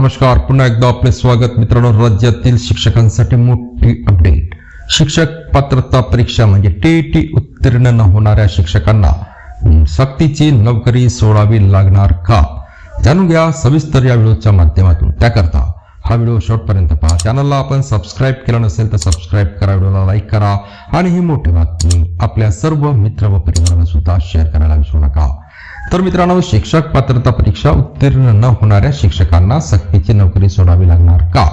नमस्कार पुन्हा एकदा आपले स्वागत मित्रांनो राज्यातील शिक्षकांसाठी मोठी अपडेट शिक्षक पात्रता परीक्षा म्हणजे टीईटी उत्तीर्ण न होणाऱ्या शिक्षकांना सक्तीची नोकरी सोडावी लागणार का? जाणून घ्या सविस्तर या व्हिडिओच्या माध्यमातून. त्याकरता हा व्हिडिओ शेवटपर्यंत पहा. चॅनलला आपण सबस्क्राईब केला नसेल तर सबस्क्राईब करा व्हिडिओला लाईक करा आणि ही मोठी बातमी आपल्या सर्व मित्र व परिवाराला सुद्धा शेअर करायला विसरू नका. तर मित्रांनो शिक्षक पात्रता परीक्षा उत्तीर्ण न होणाऱ्या शिक्षकांना सक्तीची नोकरी सोडावी लागणार का?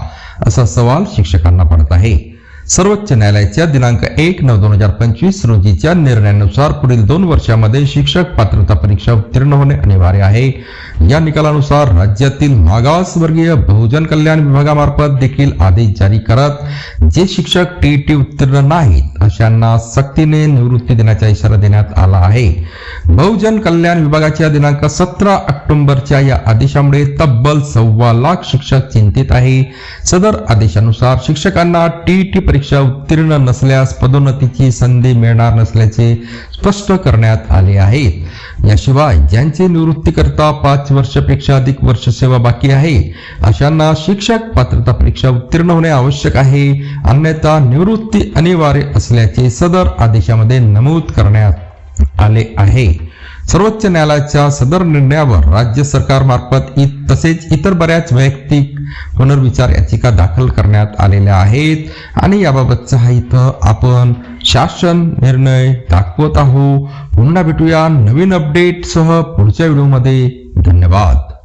असा सवाल शिक्षकांना पडत आहे. सर्वोच्च न्यायालयाच्या दिनांक एक नऊ दोन हजार पंचवीस रोजीच्या निर्णयानुसार पुढील दोन वर्षामध्ये शिक्षक पात्रता परीक्षा उत्तीर्ण होणे अनिवार्य आहे. या निकालानुसार राज्यातील मागासवर्गीय बहुजन कल्याण विभागामार्फत देखील आदेश जारी करत जे शिक्षक टीईटी उत्तीर्ण नाहीत अशांना सक्तीने निवृत्ती देण्याचा इशारा देण्यात आला आहे. बहुजन कल्याण विभागाच्या दिनांक सतरा ऑक्टोबरच्या या आदेशामुळे तब्बल सव्वा लाख शिक्षक चिंतित आहे. सदर आदेशानुसार शिक्षकांना टीईटी परीक्षा उत्तीर्ण नसल्यास पदोन्नतीची संधी मिळणार नसल्याचे स्पष्ट करण्यात आले आहेत याशिवाय ज्यांची निवृत्तीकरता पाच वर्षापेक्षा अधिक वर्ष सेवा बाकी आहे अशांना शिक्षक पात्रता परीक्षा उत्तीर्ण होणे आवश्यक आहे अन्यथा निवृत्ती अनिवार्य असल्याचे सदर आदेशामध्ये नमूद करण्यात आले आहे. सर्वोच्च न्यायालयाच्या सदर निर्णयावर राज्य सरकारमार्फत इ- तसेच इतर बऱ्याच वैयक्तिक पुनर्विचार याचिका दाखल करण्यात आलेल्या आहेत आणि याबाबतचा हा इथं आपण शासन निर्णय दाखवत आहोत. पुन्हा भेटूया नवीन अपडेटसह पुढच्या व्हिडिओमध्ये धन्यवाद.